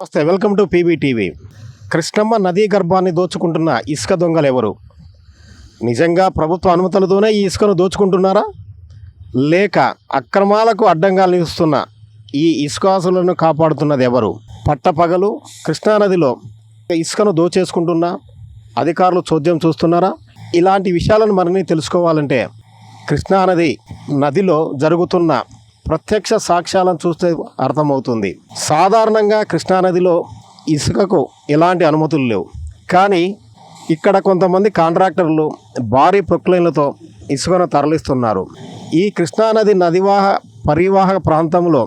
నమస్తే welcome to PV TV. Krishnamma నదీ గర్భాన్ని దోచుకుంటున్న ఇసుక దొంగలు ఎవరు నిజంగా ప్రభుత్వ అనుమతులతోనే ఈ ఇసుకను దోచుకుంటున్నారా? లేక అక్రమాలకు అడ్డంగా నిలుస్తున్న ఈ ఇసుకాసులను కాపాడుతున్నది ఎవరు పట్టపగలు కృష్ణానదిలో ఇసుకను దోచేసుకుంటున్న అధికారులు చోద్యం చూస్తున్నారా? ఇలాంటి విషయాలను మరిన్ని తెలుసుకోవాలంటే కృష్ణానది నదిలో జరుగుతున్న ప్రత్యక్ష సాక్ష్యాలను చూస్తే అర్థమవుతుంది. సాధారణంగా కృష్ణానదిలో ఇసుకకు ఎలాంటి అనుమతులు లేవు. కానీ ఇక్కడ కొంతమంది కాంట్రాక్టర్లు భారీ ప్రొక్లైన్లతో ఇసుకను తరలిస్తున్నారు. ఈ కృష్ణానది నదివాహ పరివాహక ప్రాంతంలో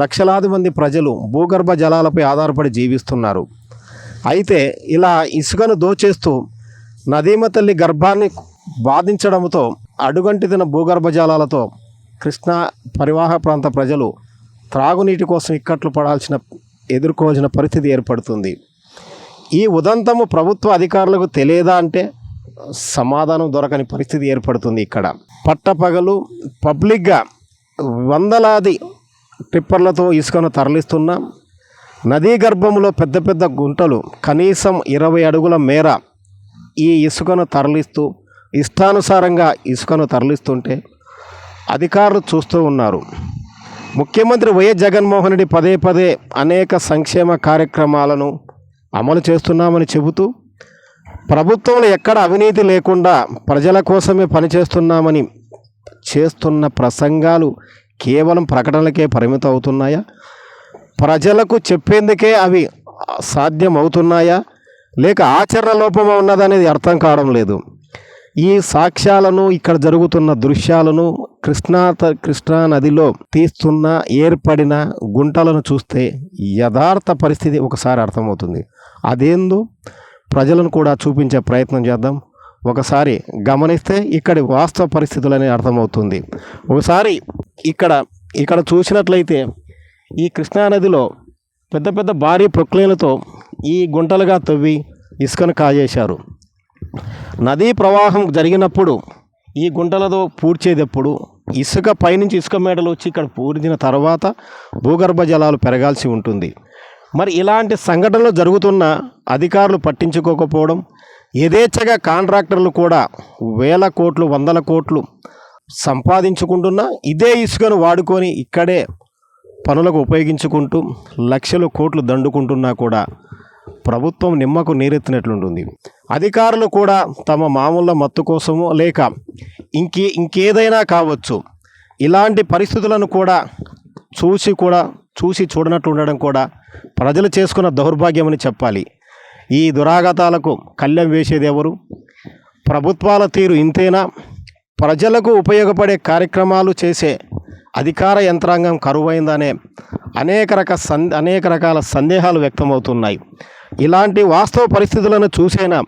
లక్షలాది మంది ప్రజలు భూగర్భ జలాలపై ఆధారపడి జీవిస్తున్నారు. అయితే ఇలా ఇసుకను దోచేస్తూ నదీమ తల్లి గర్భాన్ని బాధించడంతో అడుగంటిదిన భూగర్భ జలాలతో కృష్ణా పరివాహ ప్రాంత ప్రజలు త్రాగునీటి కోసం ఇక్కట్లు పడాల్సిన ఎదుర్కోవాల్సిన పరిస్థితి ఏర్పడుతుంది. ఈ ఉదంతము ప్రభుత్వ అధికారులకు తెలియదా అంటే సమాధానం దొరకని పరిస్థితి ఏర్పడుతుంది ఇక్కడ. పట్టపగలు పబ్లిక్గా వందలాది టిప్పర్లతో ఇసుకను తరలిస్తున్న నదీ గర్భంలో పెద్ద పెద్ద గుంటలు కనీసం ఇరవై అడుగుల మేర ఈ ఇసుకను తరలిస్తూ ఇష్టానుసారంగా ఇసుకను తరలిస్తుంటే అధికారులు చూస్తూ ఉన్నారు. ముఖ్యమంత్రి వైఎస్ జగన్మోహన్ రెడ్డి పదే పదే అనేక సంక్షేమ కార్యక్రమాలను అమలు చేస్తున్నామని చెబుతూ ప్రభుత్వంలో ఎక్కడ అవినీతి లేకుండా ప్రజల కోసమే పనిచేస్తున్నామని చేస్తున్న ప్రసంగాలు కేవలం ప్రకటనలకే పరిమితం అవుతున్నాయా ప్రజలకు చెప్పేందుకే అవి సాధ్యం అవుతున్నాయా లేక ఆచరణ లోపం ఉన్నదనేది అర్థం కావడం లేదు. ఈ సాక్ష్యాలను ఇక్కడ జరుగుతున్న దృశ్యాలను కృష్ణా త- కృష్ణా నదిలో తీస్తున్న ఏర్పడిన గుంటలను చూస్తే యథార్థ పరిస్థితి ఒకసారి అర్థమవుతుంది. అదేందో ప్రజలను కూడా చూపించే ప్రయత్నం చేద్దాం. ఒకసారి గమనిస్తే ఇక్కడి వాస్తవ పరిస్థితులనే అర్థమవుతుంది. ఒకసారి ఇక్కడ ఇక్కడ చూసినట్లయితే ఈ కృష్ణానదిలో పెద్ద పెద్ద భారీ ప్రొక్లేలతో ఈ గుంటలుగా తవ్వి ఇసుకను కాజేశారు. నదీ ప్రవాహం జరిగినప్పుడు ఈ గుంటలతో పూడ్చేటప్పుడు ఇసుక పైనుంచి ఇసుక మేడలు వచ్చి ఇక్కడ పూర్తిన తర్వాత భూగర్భ జలాలు పెరగాల్సి ఉంటుంది. మరి ఇలాంటి సంఘటనలు జరుగుతున్న అధికారులు పట్టించుకోకపోవడం యథేచ్ఛగా కాంట్రాక్టర్లు కూడా వేల కోట్లు వందల కోట్లు సంపాదించుకుంటున్నా ఇదే ఇసుకను వాడుకొని ఇక్కడే పనులకు ఉపయోగించుకుంటూ లక్షల కోట్లు దండుకుంటున్నా కూడా ప్రభుత్వం నిమ్మకు నీరెత్తినట్లుంటుంది. అధికారులు కూడా తమ మామూలు మత్తు కోసమో లేక ఇంకే ఇంకేదైనా కావచ్చు. ఇలాంటి పరిస్థితులను కూడా చూసి కూడా చూసి చూడనట్లు ఉండడం కూడా ప్రజలు చేసుకున్న దౌర్భాగ్యమని చెప్పాలి. ఈ దురాగతాలకు కళ్ళెం వేసేది ఎవరు? ప్రభుత్వాల తీరు ఇంతేనా? ప్రజలకు ఉపయోగపడే కార్యక్రమాలు చేసే అధికార యంత్రాంగం కరువైందనే అనేక రక సం అనేక రకాల సందేహాలు వ్యక్తమవుతున్నాయి. ఇలాంటి వాస్తవ పరిస్థితులను చూసైనా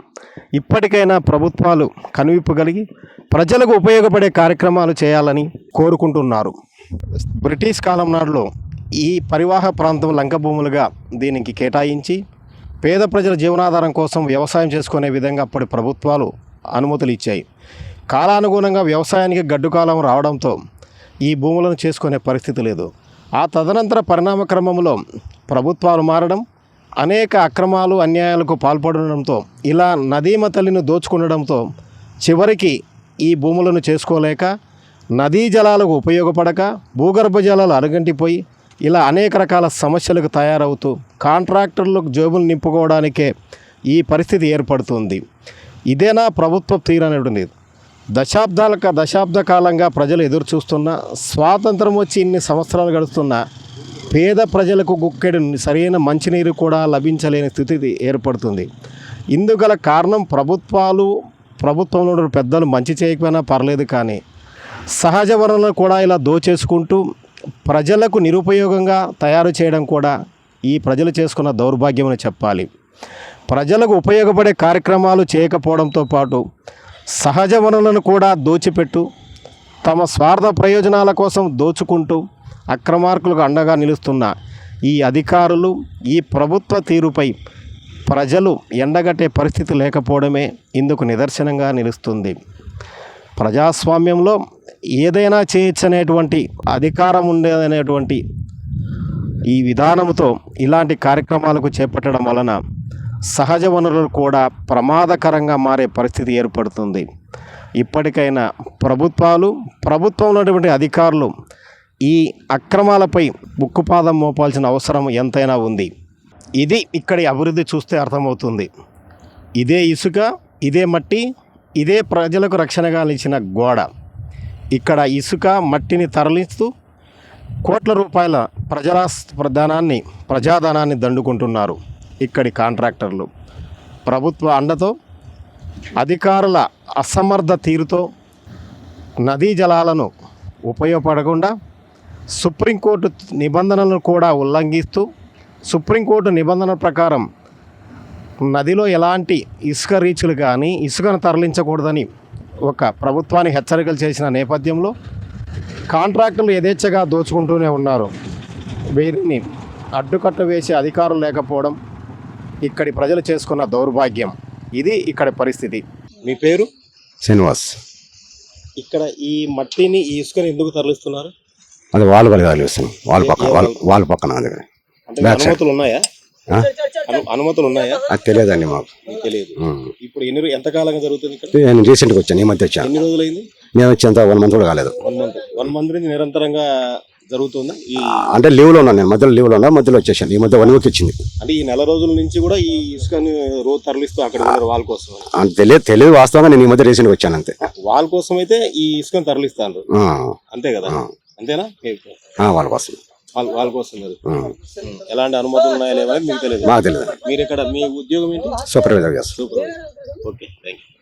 ఇప్పటికైనా ప్రభుత్వాలు కనువిప్పు కలిగి ప్రజలకు ఉపయోగపడే కార్యక్రమాలు చేయాలని కోరుకుంటున్నారు. బ్రిటిష్ కాలం నాడులో ఈ పరివాహ ప్రాంతం లంక భూములుగా దీనికి కేటాయించి పేద ప్రజల జీవనాధారం కోసం వ్యవసాయం చేసుకునే విధంగా అప్పటి ప్రభుత్వాలు అనుమతులు ఇచ్చాయి. కాలానుగుణంగా వ్యవసాయానికి గడ్డు కాలం రావడంతో ఈ భూములను చేసుకునే పరిస్థితి లేదు. ఆ తదనంతర పరిణామ క్రమంలో ప్రభుత్వాలు మారడం అనేక అక్రమాలు అన్యాయాలకు పాల్పడడంతో ఇలా నదీమ తల్లిని దోచుకుండడంతో చివరికి ఈ భూములను చేసుకోలేక నదీ జలాలకు ఉపయోగపడక భూగర్భ జలాలు అరగంటిపోయి ఇలా అనేక రకాల సమస్యలకు తయారవుతూ కాంట్రాక్టర్లకు జోబులు నింపుకోవడానికే ఈ పరిస్థితి ఏర్పడుతుంది. ఇదేనా ప్రభుత్వ తీరు దశాబ్దాల దశాబ్ద కాలంగా ప్రజలు ఎదురు చూస్తున్న స్వాతంత్రం వచ్చి ఇన్ని సంవత్సరాలు గడుస్తున్న పేద ప్రజలకు గుక్కెడు సరైన మంచినీరు కూడా లభించలేని స్థితి ఏర్పడుతుంది. ఇందుగల కారణం ప్రభుత్వాలు ప్రభుత్వంలో పెద్దలు మంచి చేయకపోయినా పర్లేదు కానీ సహజ వనరులను కూడా ఇలా దోచేసుకుంటూ ప్రజలకు నిరుపయోగంగా తయారు చేయడం కూడా ఈ ప్రజలు చేసుకున్న దౌర్భాగ్యం అని చెప్పాలి. ప్రజలకు ఉపయోగపడే కార్యక్రమాలు చేయకపోవడంతో పాటు సహజ వనరులను కూడా దోచిపెట్టు తమ స్వార్థ ప్రయోజనాల కోసం దోచుకుంటూ అక్రమార్కులకు అండగా నిలుస్తున్న ఈ అధికారులు ఈ ప్రభుత్వ తీరుపై ప్రజలు ఎండగట్టే పరిస్థితి లేకపోవడమే ఇందుకు నిదర్శనంగా నిలుస్తుంది. ప్రజాస్వామ్యంలో ఏదైనా చేయొచ్చనేటువంటి అధికారం ఉండేదనేటువంటి ఈ విధానంతో ఇలాంటి కార్యక్రమాలకు చేపట్టడం వలన సహజ వనరులు కూడా ప్రమాదకరంగా మారే పరిస్థితి ఏర్పడుతుంది. ఇప్పటికైనా ప్రభుత్వాలు ప్రభుత్వంలో ఉన్నటువంటి అధికారులు ఈ అక్రమాలపై ఉక్కుపాదం మోపాల్సిన అవసరం ఎంతైనా ఉంది. ఇది ఇక్కడి అభివృద్ధి చూస్తే అర్థమవుతుంది. ఇదే ఇసుక ఇదే మట్టి ఇదే ప్రజలకు రక్షణగా నిలిచిన గోడ. ఇక్కడ ఇసుక మట్టిని తరలిస్తూ కోట్ల రూపాయల ప్రజా ధనాన్ని ప్రజాధనాన్ని దండుకుంటున్నారు. ఇక్కడి కాంట్రాక్టర్లు. ప్రభుత్వ అండతో అధికారుల అసమర్థ తీరుతో నదీ జలాలను ఉపయోగపడకుండా సుప్రీంకోర్టు నిబంధనలను కూడా ఉల్లంఘిస్తూ సుప్రీంకోర్టు నిబంధనల ప్రకారం నదిలో ఎలాంటి ఇసుక రీచులు కానీ ఇసుకను తరలించకూడదని ఒక ప్రభుత్వాన్ని హెచ్చరికలు చేసిన నేపథ్యంలో కాంట్రాక్టులు యథేచ్ఛగా దోచుకుంటూనే ఉన్నారు. వీరిని అడ్డుకట్ట వేసే అధికారులు లేకపోవడం ఇక్కడి ప్రజలు చేసుకున్న దౌర్భాగ్యం. ఇది ఇక్కడి పరిస్థితి. మీ పేరు? శ్రీనివాస్. ఇక్కడ ఈ మట్టిని ఈ ఇసుకని ఎందుకు తరలిస్తున్నారు? అది వాళ్ళు కూడా కలిగిస్తాం వాళ్ళ పక్కన వాళ్ళ వాళ్ళ పక్కన అంటే. అనుమతులు ఉన్నాయా? ఆ? అను- అనుమతులు ఉన్నాయా? అది తెలియదండి మాకు. మీకు తెలియదు. ఉమ్. ఇప్పుడు ఎన్ని రో- ఎంత కాలంగా జరుగుతుంది ఇక్కడ? నేను రీసెంట్గా వచ్చాను ఈ మధ్య వచ్చాను. ఎన్ని రోజులైంది? నేను వచ్చేంత వన్ మంత్ కూడా కాలేదు. వన్ మంత్ వన్ మంత్ నుంచి నిరంతరంగా జరుగుతుందా? ఈ అంటే లీవ్లో ఉన్నాను నేను. మధ్యలో లీవ్లో ఉన్నా మధ్యలో వచ్చేసాను. ఈ మధ్య వన్ వీక్ ఇచ్చింది. అంటే ఈ నెల రోజుల నుంచి కూడా ఈ ఇసుకని రోజు తరలిస్తూ అక్కడ ఉన్నారు వాళ్ళ కోసం తెలియదు తెలియదు వాస్తవంగా నేను ఈ మధ్య రీసెంట్గా వచ్చాను అంతే. వాళ్ళ కోసం అయితే ఈ ఇసుకని తరలిస్తాను. అంతే కదా. అంతేనా? వాళ్ళ కోసం. వాళ్ళ కోసం. ఎలాంటి అనుమతులు ఉన్నాయా లేవని మీకు తెలియదు. మాకు తెలియదు. మీరు ఇక్కడ మీ ఉద్యోగం ఏంటి? సూపర్వైజర్ చేస్తాను సూపర్ ఓకే థ్యాంక్ యూ